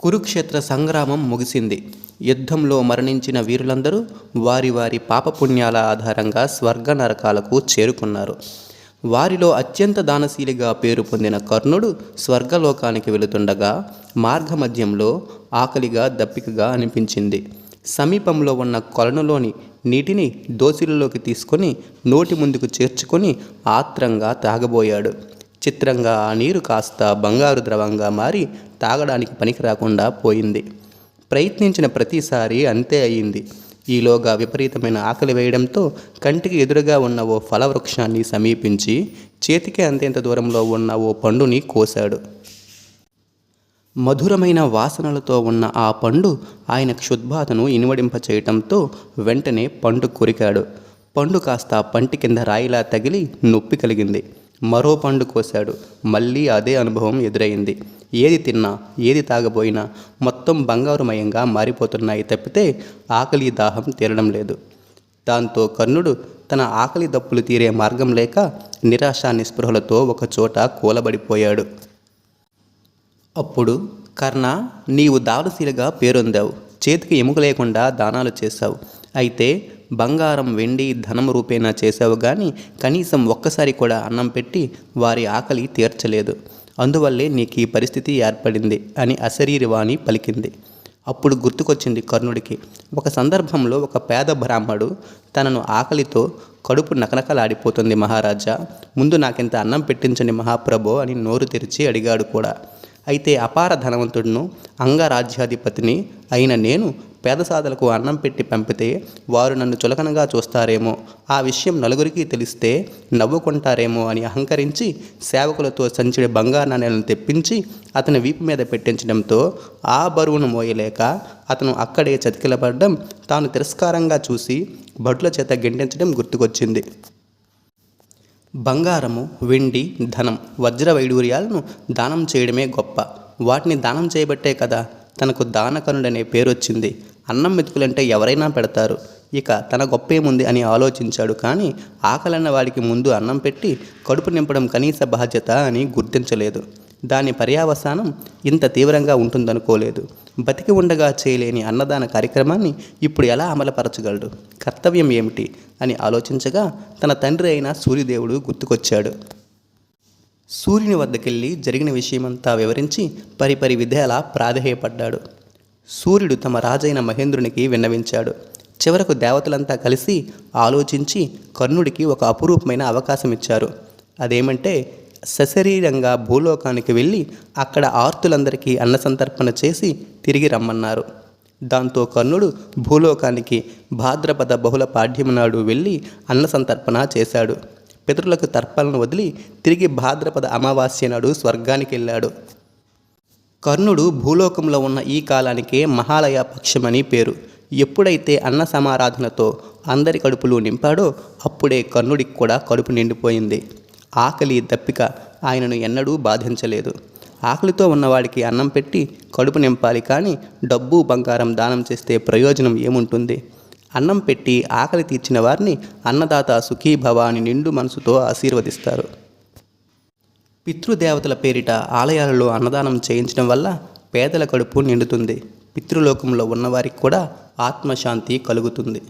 కురుక్షేత్ర సంగ్రామం ముగిసింది. యుద్ధంలో మరణించిన వీరులందరూ వారి వారి పాపపుణ్యాల ఆధారంగా స్వర్గ నరకాలకు చేరుకున్నారు. వారిలో అత్యంత దానశీలిగా పేరు పొందిన కర్ణుడు స్వర్గలోకానికి వెళుతుండగా మార్గమధ్యంలో ఆకలిగా దప్పికగా అనిపించింది. సమీపంలో ఉన్న కొలనులోని నీటిని దోసిలలోకి తీసుకొని నోటి ముందుకు చేర్చుకొని ఆత్రంగా తాగబోయాడు. చిత్రంగా ఆ నీరు కాస్త బంగారు ద్రవంగా మారి తాగడానికి పనికి రాకుండా పోయింది. ప్రయత్నించిన ప్రతిసారి అంతే అయింది. ఈలోగా విపరీతమైన ఆకలి వేయడంతో కంటికి ఎదురుగా ఉన్న ఓ ఫలవృక్షాన్ని సమీపించి చేతికి అంతేంత దూరంలో ఉన్న ఓ పండుని కోశాడు. మధురమైన వాసనలతో ఉన్న ఆ పండు ఆయన క్షుద్బాధను ఇనువడింప చేయటంతో వెంటనే పండు కొరికాడు. పండు కాస్త పంటి కింద రాయిలా తగిలి నొప్పి కలిగింది. మరో పండు కోశాడు. మళ్ళీ అదే అనుభవం ఎదురైంది. ఏది తిన్నా ఏది తాగబోయినా మొత్తం బంగారుమయంగా మారిపోతున్నాయి తప్పితే ఆకలి దాహం తీరడం లేదు. దాంతో కర్ణుడు తన ఆకలి దప్పులు తీరే మార్గం లేక నిరాశ నిస్పృహలతో ఒకచోట కూలబడిపోయాడు. అప్పుడు కర్ణ నీవు దానశీలిగా పేరొందావు. చేతికి ఎముక లేకుండా దానాలు చేశావు. అయితే బంగారం వెండి ధనం రూపేణా చేసావు కానీ కనీసం ఒక్కసారి కూడా అన్నం పెట్టి వారి ఆకలి తీర్చలేదు. అందువల్లే నీకు ఈ పరిస్థితి ఏర్పడింది అని అశరీరవాణి పలికింది. అప్పుడు గుర్తుకొచ్చింది కర్ణుడికి ఒక సందర్భంలో ఒక పేద బ్రాహ్మడు తనను ఆకలితో కడుపు నకనకలాడిపోతుంది మహారాజా. ముందు నాకింత అన్నం పెట్టించండి మహాప్రభో అని నోరు తెరిచి అడిగాడు కూడా. అయితే అపార ధనవంతుడును అంగరాజ్యాధిపతిని అయిన నేను పేదసాదలకు అన్నం పెట్టి పంపితే వారు నన్ను చులకనగా చూస్తారేమో. ఆ విషయం నలుగురికి తెలిస్తే నవ్వుకుంటారేమో అని అహంకరించి సేవకులతో సంచుడి బంగారు నాణ్యాలను తెప్పించి అతని వీపు మీద పెట్టించడంతో ఆ బరువును మోయలేక అతను అక్కడే చతికిలబడడం తాను తిరస్కారంగా చూసి భటుల చేత గెంటించడం గుర్తుకొచ్చింది. బంగారము వెండి ధనం వజ్ర వైడూర్యాలను దానం చేయడమే గొప్ప. వాటిని దానం చేయబట్టే కదా తనకు దానకనుడనే పేరు వచ్చింది అన్నం మెతుకులంటే ఎవరైనా పెడతారు. ఇక తన గొప్పేముంది అని ఆలోచించాడు కానీ ఆకలన్న వాడికి ముందు అన్నం పెట్టి కడుపు నింపడం కనీస బాధ్యత అని గుర్తించలేదు. దాని పర్యావసానం ఇంత తీవ్రంగా ఉంటుందనుకోలేదు. బతికి ఉండగా చేయలేని అన్నదాన కార్యక్రమాన్ని ఇప్పుడు ఎలా అమలుపరచగలడు? కర్తవ్యం ఏమిటి? అని ఆలోచించగా తన తండ్రి అయిన సూర్యదేవుడు గుర్తుకొచ్చాడు. సూర్యుని వద్దకెళ్ళి జరిగిన విషయమంతా వివరించి పరిపరి విధేలా ప్రాధేయపడ్డాడు. సూర్యుడు తమ రాజైన మహేంద్రునికి విన్నవించాడు. చివరకు దేవతలంతా కలిసి ఆలోచించి కర్ణుడికి ఒక అపురూపమైన అవకాశం ఇచ్చారు అదేమంటే సశరీరంగా భూలోకానికి వెళ్ళి అక్కడ ఆర్తులందరికీ అన్నసంతర్పణ చేసి తిరిగి రమ్మన్నారు. దాంతో కర్ణుడు భూలోకానికి భాద్రపద బహుళ పాడ్యమునాడు వెళ్ళి అన్నసంతర్పణ చేశాడు. పితరులకు తర్పాలను వదిలి తిరిగి భాద్రపద అమావాస్య నాడు స్వర్గానికి వెళ్ళాడు. కర్ణుడు భూలోకంలో ఉన్న ఈ కాలానికే మహాలయ పక్షమని పేరు. ఎప్పుడైతే అన్న సమారాధనతో అందరి కడుపులు నింపాడో అప్పుడే కర్ణుడికి కూడా కడుపు నిండిపోయింది. ఆకలి దప్పిక ఆయనను ఎన్నడూ బాధించలేదు. ఆకలితో ఉన్నవాడికి అన్నం పెట్టి కడుపు నింపాలి కానీ డబ్బు బంగారం దానం చేస్తే ప్రయోజనం ఏముంటుంది? అన్నం పెట్టి ఆకలి తీర్చిన వారిని అన్నదాత సుఖీభవ అని నిండు మనసుతో ఆశీర్వదిస్తారు. పితృదేవతల పేరిట ఆలయాలలో అన్నదానం చేయించడం వల్ల పేదల కడుపు నిండుతుంది. పితృలోకంలో ఉన్నవారికి కూడా ఆత్మశాంతి కలుగుతుంది.